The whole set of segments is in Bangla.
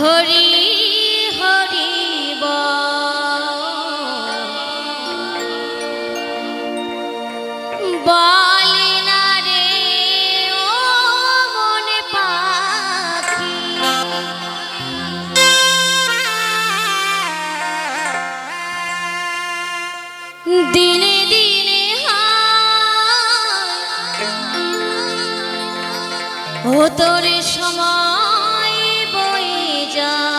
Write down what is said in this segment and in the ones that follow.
হরি হরি বলে না রে ও মনে পাখি। দিনে দিনে ও তোর সময় বয়ে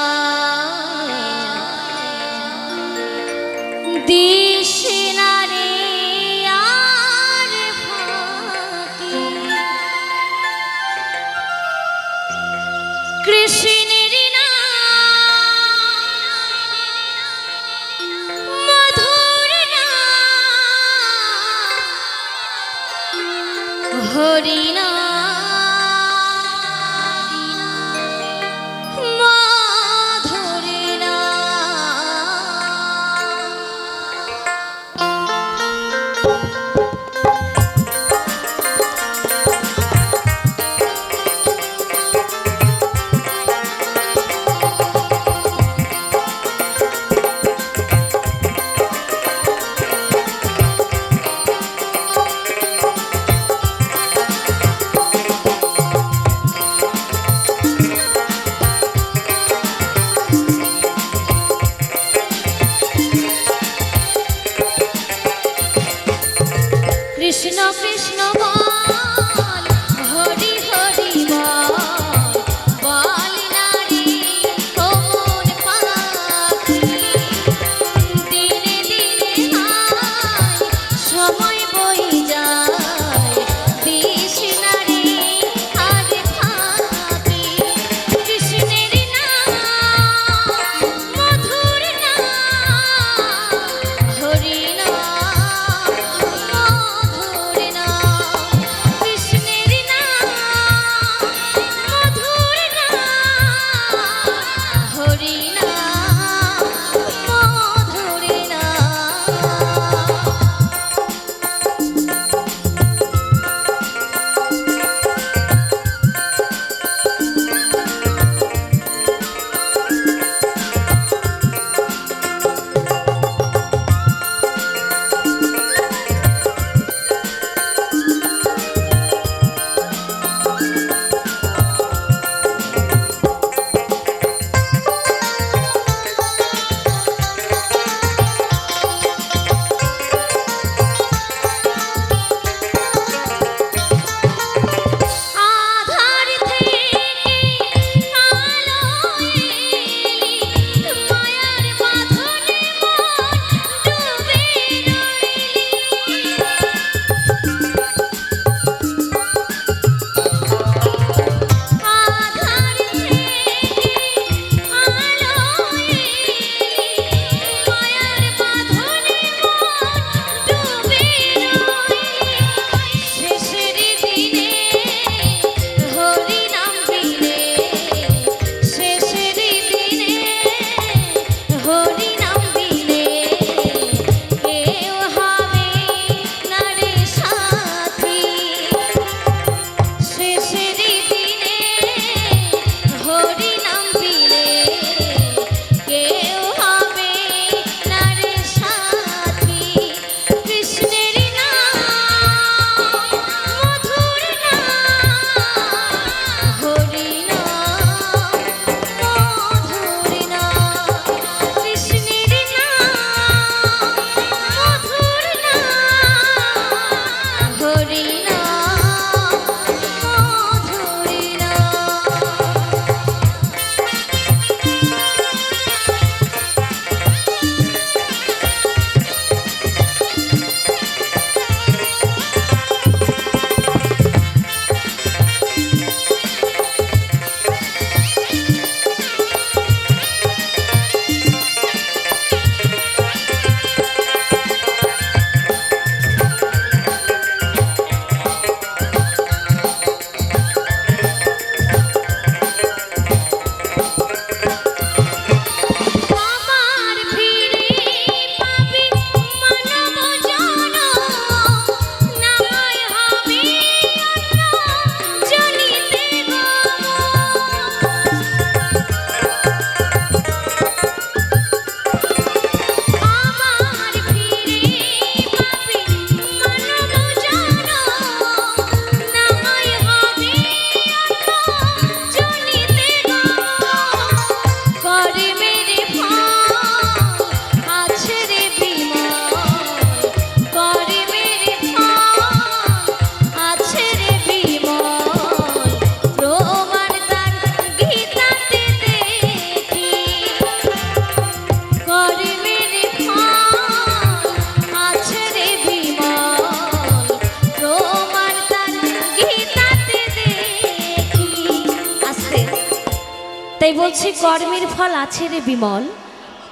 তাই বলছি কর্মের ফল আছে রে বিমল।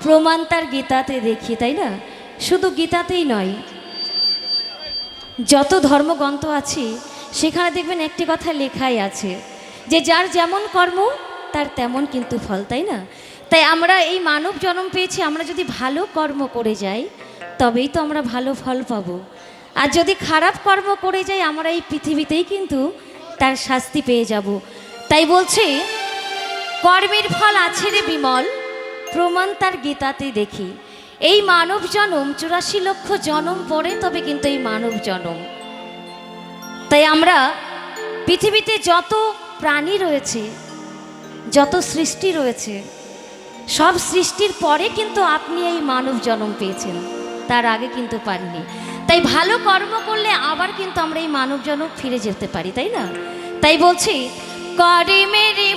প্রমাণ তার গীতাতে দেখি, তাই না? শুধু গীতাতেই নয়। যত ধর্মগ্রন্থ আছে, সেখানে দেখবেন একটি কথা লেখাই আছে যে, যার যেমন কর্ম, তার তেমন কিন্তু ফল, তাই না? তাই আমরা এই মানব জন্ম পেয়েছি, আমরা যদি ভালো কর্ম করে যাই, তবেই তো আমরা ভালো ফল পাবো। আর যদি খারাপ কর্ম করে যাই, আমরা এই পৃথিবীতেই কিন্তু তার শাস্তি পেয়ে যাব। তাই বলছে কর্মের ফল আছে রে বিমল। প্রমাণ তার গীতাতে দেখি। এই মানব জনম, চুরাশি লক্ষ জনম পরে তবে কিন্তু এই মানব জনম। তাই আমরা পৃথিবীতে যত প্রাণী রয়েছে, যত সৃষ্টি রয়েছে, সব সৃষ্টির পরে কিন্তু আপনি এই মানব জন্ম পেয়েছেন। তার আগে কিন্তু পাননি তাই ভালো কর্ম করলে আবার কিন্তু আমরা এই মানব জন্ম ফিরে যেতে পারি, তাই না? তাই বলছি করে মেরে